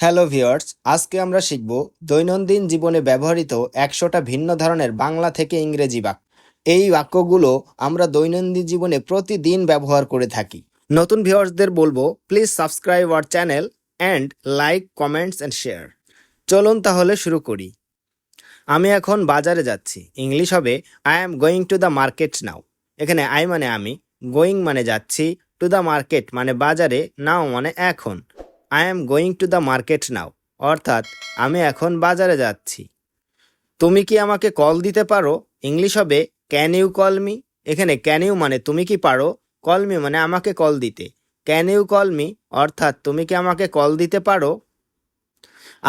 Hello viewers, আজকে আমরা শিখব দৈনন্দিন জীবনে ব্যবহৃত একশোটা ভিন্ন ধরনের বাংলা থেকে ইংরেজি বাক্য। এই বাক্যগুলো আমরা দৈনন্দিন জীবনে প্রতিদিন ব্যবহার করে থাকি। নতুন ভিউয়ার্সদের বলব please subscribe our channel and like comments and share চলুন তাহলে শুরু করি। আমি এখন বাজারে যাচ্ছি। ইংলিশ হবে I am going to the market now এখানে আই মানে আমি গোয়িং মানে যাচ্ছি টু দ্য মার্কেট মানে বাজারে নাও মানে এখন। I am going to the market now অর্থাৎ, আমি এখন বাজারে যাচ্ছি। তুমি কি আমাকে কল দিতে পারো? ইংলিশ হবে ক্যান ইউ কল মি এখানে ক্যান ইউ মানে তুমি কি পারো? কল মি মানে আমাকে কল দিতে। ক্যান ইউ কল মি অর্থাৎ, তুমি কি আমাকে কল দিতে পারো?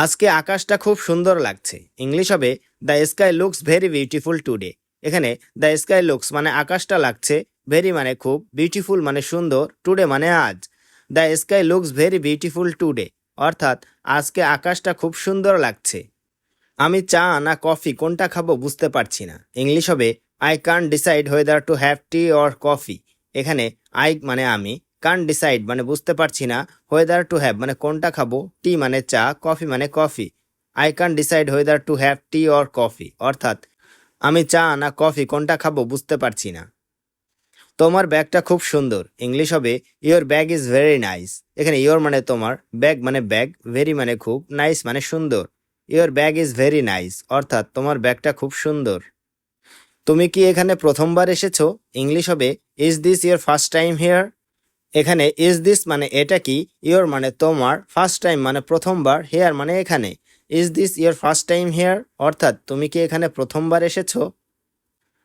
আজকে আকাশটা খুব সুন্দর লাগছে। ইংলিশ হবে the sky looks very beautiful today এখানে দ্য স্কাই লুকস মানে আকাশটা লাগছে ভেরি মানে খুব বিউটিফুল মানে সুন্দর টুডে মানে আজ। The sky looks very beautiful today, অর্থাৎ আজকে আকাশটা খুব সুন্দর লাগছে। আমি চা না কফি কোনটা খাব বুঝতে পারছি না। ইংলিশ হবে I can decide whether to have tea or coffee এখানে আই মানে আমি কান ডিসাইড মানে বুঝতে পারছি না হোয়েদার টু হ্যাভ মানে কোনটা খাব টি মানে চা কফি মানে coffee. I can decide whether to have tea or coffee অর্থাৎ, আমি চা না কফি কোনটা খাব বুঝতে পারছি না। তোমার ব্যাগটা খুব সুন্দর। ইংলিশ হবে your bag is very nice এখানে ইয়োর মানে তোমার ব্যাগ মানে ব্যাগ ভেরি মানে খুব নাইস মানে সুন্দর। Your bag is very nice অর্থাৎ তোমার ব্যাগটা খুব সুন্দর। তুমি কি এখানে প্রথমবার এসেছ? ইংলিশ হবে is this your first time here এখানে ইজ দিস মানে এটা কি? ইয়োর মানে তোমার ফার্স্ট টাইম মানে প্রথমবার হেয়ার মানে এখানে। Is this your first time here অর্থাৎ তুমি কি এখানে প্রথমবার এসেছ?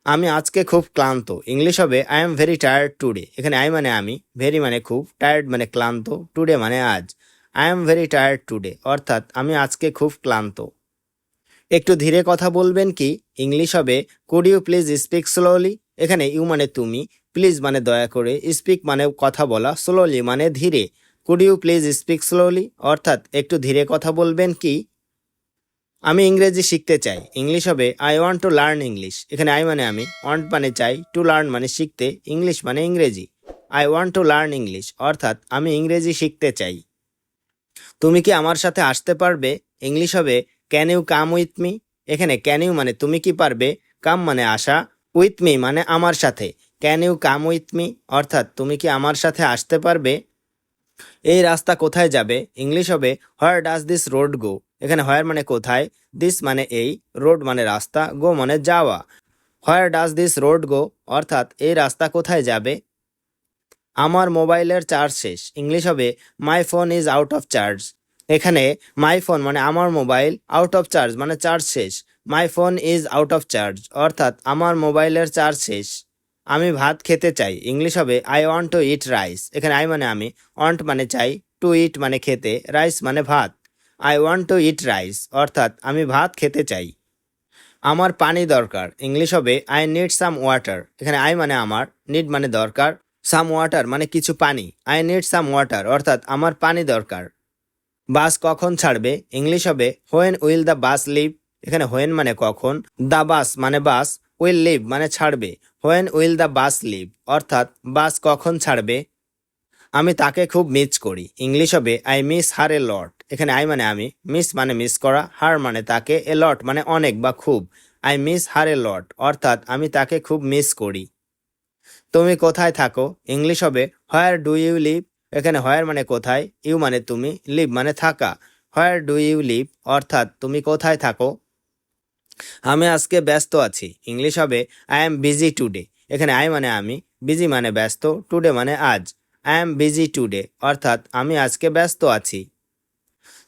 আমি আজকে খুব ক্লান্ত। ইংলিশ হবে I am very tired today এখানে আই মানে আমি ভেরি মানে খুব টায়ার্ড মানে ক্লান্ত টুডে মানে আজ। I am very tired today অর্থাৎ আমি আজকে খুব ক্লান্ত। একটু ধীরে কথা বলবেন কি? ইংলিশ হবে could you please speak slowly এখানে ইউ মানে তুমি প্লিজ মানে দয়া করে স্পিক মানে কথা বলা স্লোলি মানে ধীরে। Could you please speak slowly অর্থাৎ একটু ধীরে কথা বলবেন কি? আমি ইংরেজি শিখতে চাই। ইংলিশ হবে I want to learn English এখানে আই মানে আমি ওয়ান্ট মানে চাই টু লার্ন মানে শিখতে ইংলিশ মানে ইংরেজি। I want to learn English অর্থাৎ, আমি ইংরেজি শিখতে চাই। তুমি কি আমার সাথে আসতে পারবে? ইংলিশ হবে can you come with me এখানে ক্যান ইউ মানে তুমি কি পারবে? কাম মানে আসা উইথ মি মানে আমার সাথে। Can you come with me অর্থাৎ, তুমি কি আমার সাথে আসতে পারবে? এই রাস্তা কোথায় যাবে? ইংলিশ হবে where does this road go এখানে হোয়ার মানে কোথায় দিস মানে এই রোড মানে রাস্তা গো মানে যাওয়া। Where does this road go অর্থাৎ এই রাস্তা কোথায় যাবে? আমার মোবাইলের চার্জ শেষ। ইংলিশ হবে my phone is out of charge এখানে মাই ফোন মানে আমার মোবাইল আউট অফ চার্জ মানে চার্জ শেষ। My phone is out of charge অর্থাৎ আমার মোবাইলের চার্জ শেষ। আমি ভাত খেতে চাই। ইংলিশ হবে I want to eat rice এখানে আই মানে আমি ওয়ান্ট মানে চাই টু ইট মানে খেতে। রাইস মানে ভাত। I want to eat rice অর্থাৎ, আমি ভাত খেতে চাই। আমার পানি দরকার। ইংলিশ হবে আই নিড সাম ওয়াটার এখানে আই মানে আমার নিড মানে দরকার। সাম ওয়াটার মানে কিছু পানি। আই নিড সাম ওয়াটার অর্থাৎ, আমার পানি দরকার। বাস কখন ছাড়বে? ইংলিশ হবে when will the bus leave এখানে হোয়েন মানে কখন? দ্য বাস মানে বাস উইল লিভ মানে ছাড়বে। When will the bus leave অর্থাৎ বাস কখন ছাড়বে? আমি তাকে খুব মিস করি। ইংলিশ হবে I miss her a lot এখানে আই মানে আমি মিস মানে মিস করা হার মানে তাকে এ লট মানে অনেক বা খুব। I miss her a lot অর্থাৎ আমি তাকে খুব মিস করি। তুমি কোথায় থাকো? ইংলিশ হবে হোয়ার ডু ইউ লিভ এখানে হোয়ার মানে কোথায় ইউ মানে তুমি লিভ মানে থাকা। হোয়ার ডু ইউ লিভ অর্থাৎ তুমি কোথায় থাকো? আমি আজকে ব্যস্ত আছি। ইংলিশ হবে আই এম বিজি টুডে এখানে আই মানে আমি বিজি মানে ব্যস্ত টুডে মানে আজ। আই এম বিজি টুডে অর্থাৎ আমি আজকে ব্যস্ত আছি।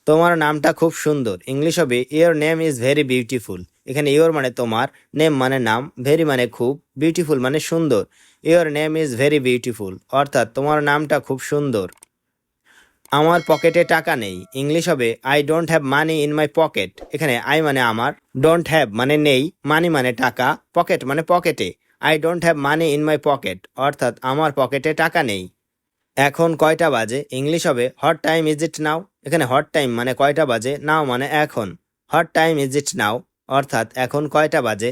তোমার নামটা খুব সুন্দর। ইংলিশ হবে your name is very beautiful এখানে ইয়োর মানে তোমার নেম মানে নাম ভেরি মানে খুব বিউটিফুল মানে সুন্দর। Your name is very beautiful অর্থাৎ তোমার নামটা খুব সুন্দর। আমার পকেটে টাকা নেই। ইংলিশ হবে I don't have money in my pocket এখানে আই মানে আমার ডোন্ট হ্যাভ মানে নেই মানি মানে টাকা পকেট মানে পকেটে। I don't have money in my pocket অর্থাৎ আমার পকেটে টাকা নেই। এখন কয়টা বাজে? ইংলিশ হবে what time is it now এখানে হট টাইম মানে কয়টা বাজে? নাও মানে এখন। What time is it now অর্থাৎ এখন কয়টা বাজে?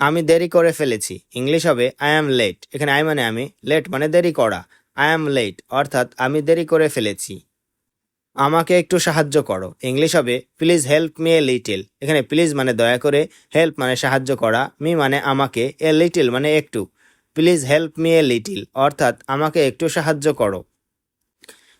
আমি দেরি করে ফেলেছি। ইংলিশ হবে আই অ্যাম লেট এখানে আই মানে আমি লেট মানে দেরি করা। আই অ্যাম লেট অর্থাৎ আমি দেরি করে ফেলেছি। আমাকে একটু সাহায্য করো। ইংলিশ হবে please help me a little এখানে প্লিজ মানে দয়া করে হেল্প মানে সাহায্য করা। মি মানে আমাকে এ লিটিল মানে একটু। Please help me a little অর্থাৎ আমাকে একটু সাহায্য করো।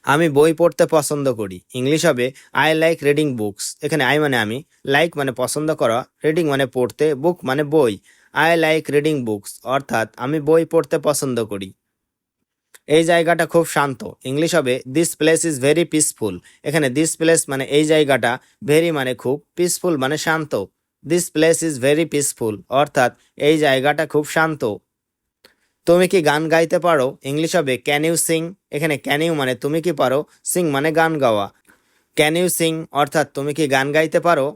আমি বই পড়তে পছন্দ করি। ইংলিশ হবে আই লাইক রিডিং বুকস এখানে আই মানে আমি লাইক মানে পছন্দ করা রিডিং মানে পড়তে বুক মানে বই। আই লাইক রিডিং বুকস অর্থাৎ আমি বই পড়তে পছন্দ করি। এই জায়গাটা খুব শান্ত। ইংলিশ হবে this place is very peaceful এখানে দিস প্লেস মানে এই জায়গাটা ভেরি মানে খুব পিসফুল মানে শান্ত। This place is very peaceful অর্থাৎ এই জায়গাটা খুব শান্ত। তুমি কি গান গাইতে পারো? ইংলিশ হবে ক্যান ইউ সিং এখানে ক্যান ইউ মানে তুমি কি পারো? সিং মানে গান গাওয়া। ক্যান ইউ সিং অর্থাৎ তুমি কি গান গাইতে পারো?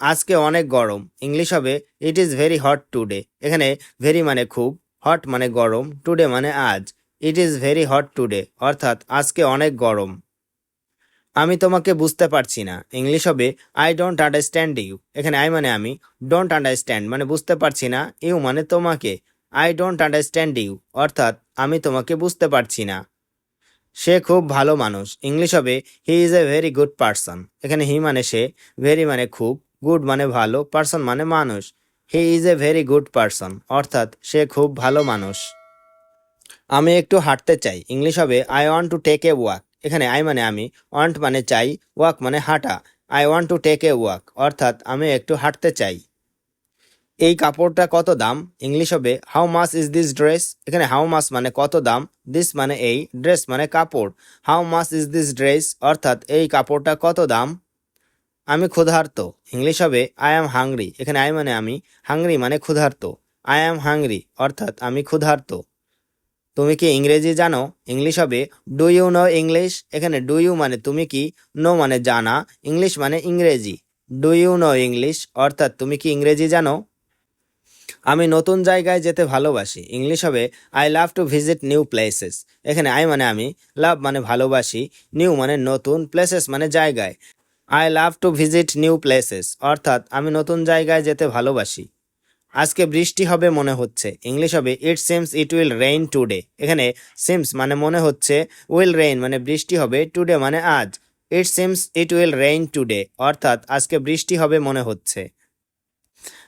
আজকে অনেক গরম। ইংলিশ হবে it is very hot today এখানে ভেরি মানে খুব হট মানে গরম টুডে মানে আজ। It is very hot today অর্থাৎ আজকে অনেক গরম। আমি তোমাকে বুঝতে পারছি না। ইংলিশ হবে আই ডোন্ট আন্ডারস্ট্যান্ড ইউ এখানে আই মানে আমি ডোন্ট আন্ডারস্ট্যান্ড মানে বুঝতে পারছি না। ইউ মানে তোমাকে। আই ডোন্ট আন্ডারস্ট্যান্ড ইউ অর্থাৎ আমি তোমাকে বুঝতে পারছি না। সে খুব ভালো মানুষ। ইংলিশ হবে he is a very good person এখানে হি মানে সে ভেরি মানে খুব গুড মানে ভালো পার্সন মানে মানুষ। He is a very good person অর্থাৎ সে খুব ভালো মানুষ। আমি একটু হাঁটতে চাই। ইংলিশ হবে I want to take a walk এখানে আই মানে আমি ওয়ান্ট মানে চাই ওয়াক মানে হাঁটা। I want to take a walk অর্থাৎ আমি একটু হাঁটতে চাই। এই কাপড়টা কত দাম? ইংলিশ হবে how much is this dress এখানে হাউ মাস মানে কত দাম? দিস মানে এই ড্রেস মানে কাপড়। How much is this dress অর্থাৎ এই কাপড়টা কত দাম? আমি ক্ষুধার্ত। ইংলিশ হবে আই অ্যাম হাংরি এখানে আই মানে আমি হাংরি মানে ক্ষুধার্ত। আই অ্যাম হাংরি অর্থাৎ আমি ক্ষুধার্ত। তুমি কি ইংরেজি জানো? ইংলিশ হবে ডু ইউ নো ইংলিশ এখানে ডু ইউ মানে তুমি কি? নো মানে জানা। ইংলিশ মানে ইংরেজি। ডু ইউ নো ইংলিশ অর্থাৎ তুমি কি ইংরেজি জানো? আমি নতুন জায়গায় যেতে ভালোবাসি। ইংলিশ হবে I love to visit new places এখানে আই মানে আমি লাভ মানে ভালোবাসি নিউ মানে নতুন প্লেসেস মানে জায়গায়। I love to visit new places অর্থাৎ, আমি নতুন জায়গায় যেতে ভালোবাসি। আজকে বৃষ্টি হবে মনে হচ্ছে। ইংলিশ হবে it seems it will rain today এখানে সিমস মানে মনে হচ্ছে উইল রেইন মানে বৃষ্টি হবে টুডে মানে আজ। It seems it will rain today অর্থাৎ, আজকে বৃষ্টি হবে মনে হচ্ছে।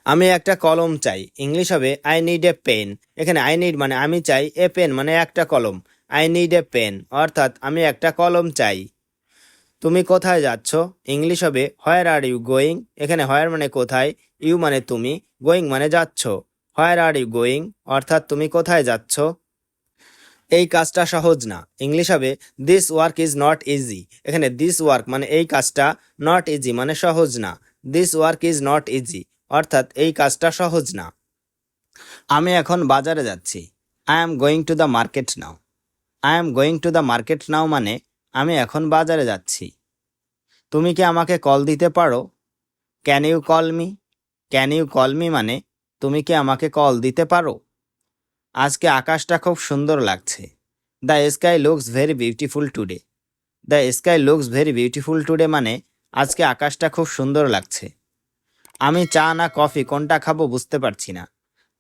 আমি একটা কলম চাই। ইংলিশ হবে আই নিড এ পেন এখানে আই নিড মানে আমি চাই এ পেন মানে একটা কলম। আই নিড এ পেন অর্থাৎ আমি একটা কলম চাই। তুমি কোথায় যাচ্ছ? ইংলিশ হবে হোয়ার আর ইউ গোয়িং এখানে হোয়ার মানে কোথায় ইউ মানে তুমি গোয়িং মানে যাচ্ছ। হোয়ার আর ইউ গোয়িং অর্থাৎ তুমি কোথায় যাচ্ছ? এই কাজটা সহজ না। ইংলিশ হবে this work is not easy এখানে দিস ওয়ার্ক মানে এই কাজটা নট ইজি মানে সহজ না। This work is not easy অর্থাৎ এই কাজটা সহজ না। আমি এখন বাজারে যাচ্ছি। I am going to the market now I am going to the market now মানে আমি এখন বাজারে যাচ্ছি। তুমি কি আমাকে কল দিতে পারো? Can you call me can you call me মানে তুমি কি আমাকে কল দিতে পারো? আজকে আকাশটা খুব সুন্দর লাগছে। The sky looks very beautiful today the sky looks very beautiful today মানে আজকে আকাশটা খুব সুন্দর লাগছে। আমি চা না কফি, কোনটা খাব বুঝতে পারছি না।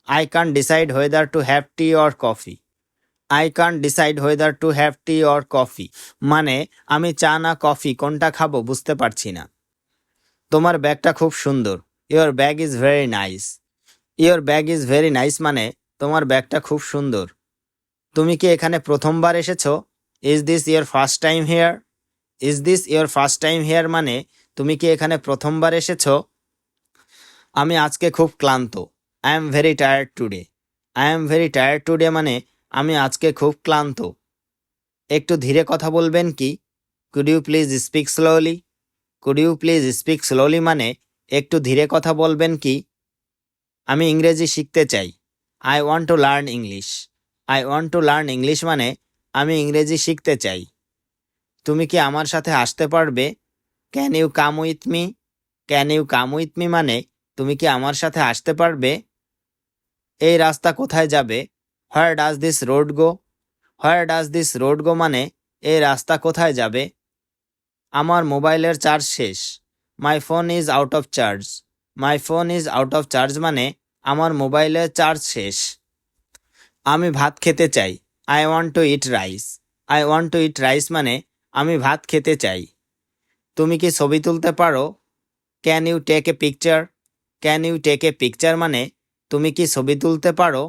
I can decide whether to have tea or coffee I can decide whether to have tea or coffee মানে আমি চা না কফি, কোনটা খাব বুঝতে পারছি না। তোমার ব্যাগটা খুব সুন্দর। Your bag is very nice your bag is very nice মানে তোমার ব্যাগটা খুব সুন্দর। তুমি কি এখানে প্রথমবার এসেছ? Is this your first time here is this your first time here মানে তুমি কি এখানে প্রথমবার এসেছ? আমি আজকে খুব ক্লান্ত। I am very tired today I am very tired today মানে আমি আজকে খুব ক্লান্ত। একটু ধীরে কথা বলবেন কি? Could you please speak slowly could you please speak slowly মানে একটু ধীরে কথা বলবেন কি? আমি ইংরেজি শিখতে চাই। I want to learn English I want to learn English মানে আমি ইংরেজি শিখতে চাই। তুমি কি আমার সাথে আসতে পারবে? Can you come with me can you come with me মানে তুমি কি আমার সাথে আসতে পারবে? এই রাস্তা কোথায় যাবে? Where does this road go where does this road go মানে এই রাস্তা কোথায় যাবে? আমার মোবাইলের চার্জ শেষ। My phone is out of charge my phone is out of charge মানে আমার মোবাইলের চার্জ শেষ। আমি ভাত খেতে চাই। I want to eat rice I want to eat rice মানে আমি ভাত খেতে চাই। তুমি কি ছবি তুলতে পারো? Can you take a picture can you take a picture মানে তুমি কি ছবি তুলতে পারো?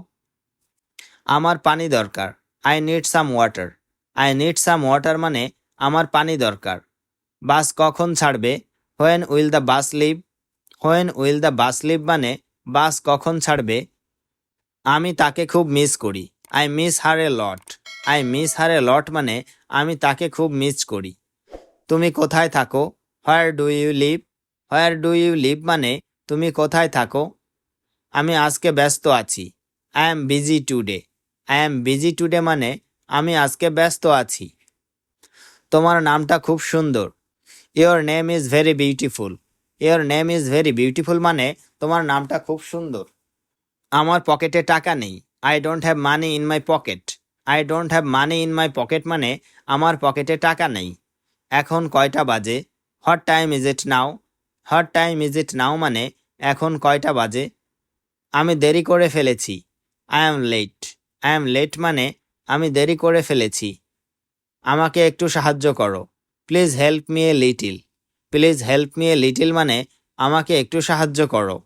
আমার পানি দরকার। I need some water I need some water মানে আমার পানি দরকার। বাস কখন ছাড়বে? When will the bus leave when will the bus leave মানে বাস কখন ছাড়বে? আমি তাকে খুব মিস করি। I miss her a lot I miss her a lot মানে আমি তাকে খুব মিস করি। তুমি কোথায় থাকো? Where do you live where do you live মানে তুমি কোথায় থাকো? আমি আজকে ব্যস্ত আছি। I am busy today I am busy today মানে আমি আজকে ব্যস্ত আছি। তোমার নামটা খুব সুন্দর। Your name is very beautiful your name is very beautiful মানে তোমার নামটা খুব সুন্দর। আমার পকেটে টাকা নেই। I don't have money in my pocket I don't have money in my pocket মানে আমার পকেটে টাকা নেই। এখন কয়টা বাজে? What time is it now what time is it now মানে এখন কয়টা বাজে? আমি দেরি করে ফেলেছি। I am late I am late মানে আমি দেরি করে ফেলেছি। আমাকে একটু সাহায্য করো। Please help me a little please help me a little মানে আমাকে একটু সাহায্য করো।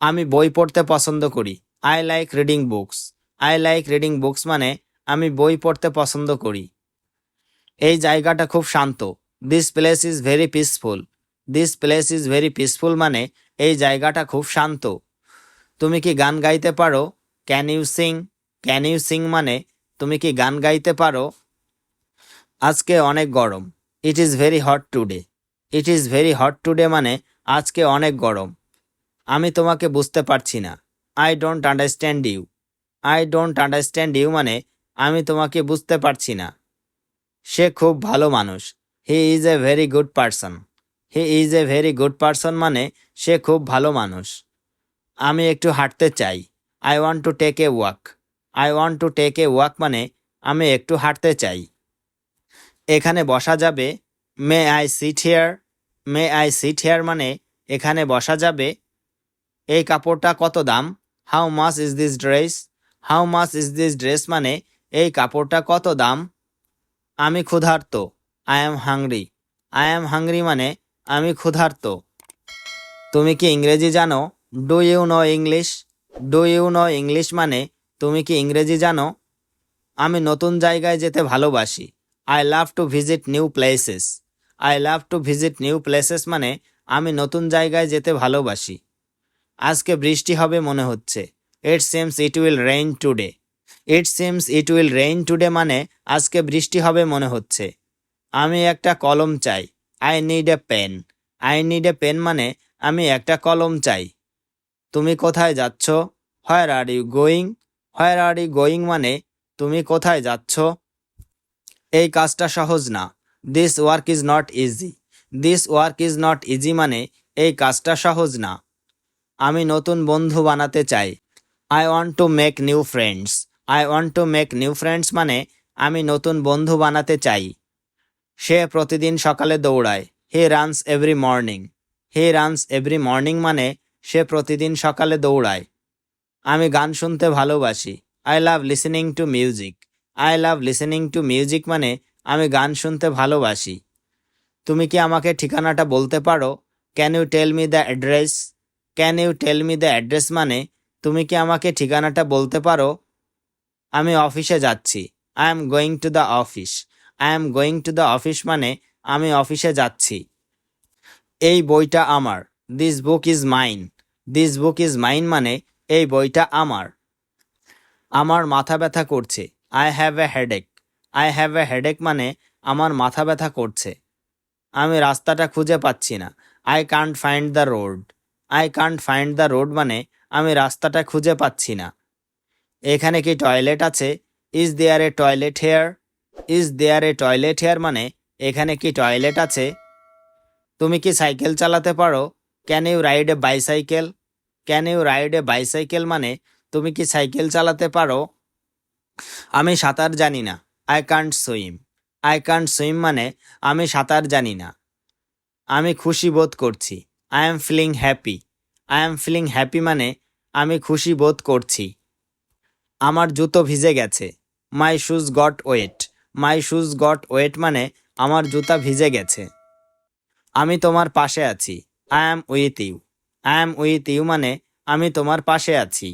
আমি বই পড়তে পছন্দ করি। I like reading books I like reading books মানে আমি বই পড়তে পছন্দ করি। এই জায়গাটা খুব শান্ত। This place is very peaceful this place is very peaceful মানে এই জায়গাটা খুব শান্ত। তুমি কি গান গাইতে পারো? Can you sing can you sing মানে তুমি কি গান গাইতে পারো? আজকে অনেক গরম। It is very hot today it is very hot today মানে আজকে অনেক গরম। আমি তোমাকে বুঝতে পারছি না। I don't understand you I don't understand you মানে আমি তোমাকে বুঝতে পারছি না। সে খুব ভালো মানুষ। He is a very good person he is a very good person মানে সে খুব ভালো মানুষ। আমি একটু হাঁটতে চাই। I want to take a walk I want to take a walk মানে আমি একটু হাঁটতে চাই। এখানে বসা যাবে। May I sit here may I sit here মানে এখানে বসা যাবে। এই কাপড়টা কত দাম? How much is this dress how much is this dress মানে এই কাপড়টা কত দাম? আমি ক্ষুধার্ত। I am hungry I am hungry মানে আমি ক্ষুধার্ত। তুমি কি ইংরেজি জানো? Do you know English do you know English মানে তুমি কি ইংরেজি জানো? আমি নতুন জায়গায় যেতে ভালোবাসি। I love to visit new places I love to visit new places মানে আমি নতুন জায়গায় যেতে ভালোবাসি। আজকে বৃষ্টি হবে মনে হচ্ছে। It seems it will rain today it seems it will rain today মানে আজকে বৃষ্টি হবে মনে হচ্ছে। আমি একটা কলম চাই। I need a pen I need a pen মানে আমি একটা কলম চাই। তুমি কোথায় যাচ্ছ? Where are you going where are you going মানে তুমি কোথায় যাচ্ছ? এই কাজটা সহজ না। This work is not easy this work is not easy মানে এই কাজটা সহজ না। আমি নতুন বন্ধু বানাতে চাই। I want to make new friends I want to make new friends মানে আমি নতুন বন্ধু বানাতে চাই। সে প্রতিদিন সকালে দৌড়ায়। He runs every morning. He runs every morning মানে সে প্রতিদিন সকালে দৌড়ায়। আমি গান শুনতে ভালোবাসি। I love listening to music. I love listening to music মানে আমি গান শুনতে ভালোবাসি। তুমি কি আমাকে ঠিকানাটা বলতে পারো? Can you tell me the address can you tell me the address মানে তুমি কি আমাকে ঠিকানাটা বলতে পারো? আমি অফিসে যাচ্ছি। I am going to the office I am going to the office মানে আমি অফিসে যাচ্ছি। এই বইটা আমার। This book is mine this book is mine মানে এই বইটা আমার। আমার মাথা ব্যথা করছে। I have a headache I have a headache মানে আমার মাথা ব্যথা করছে। আমি রাস্তাটা খুঁজে পাচ্ছি না। I can't find the road I can't find the road মানে আমি রাস্তাটা খুঁজে পাচ্ছি না। এখানে কি টয়লেট আছে? Is there a toilet here is there a toilet here মানে এখানে কি টয়লেট আছে? তুমি কি সাইকেল চালাতে পারো? Can you ride a bicycle can you ride a bicycle মানে তুমি কি সাইকেল চালাতে পারো? আমি সাঁতার জানি না। I can't swim I can't swim মানে আমি সাঁতার জানি না। আমি খুশি বোধ করছি। I am feeling happy I am feeling happy মানে আমি খুশি বোধ করছি। আমার জুতো ভিজে গেছে। My shoes got wet my shoes got wet মানে আমার জুতা ভিজে গেছে। আমি তোমার পাশে আছি। I am with you I am with you মানে আমি তোমার পাশে আছি।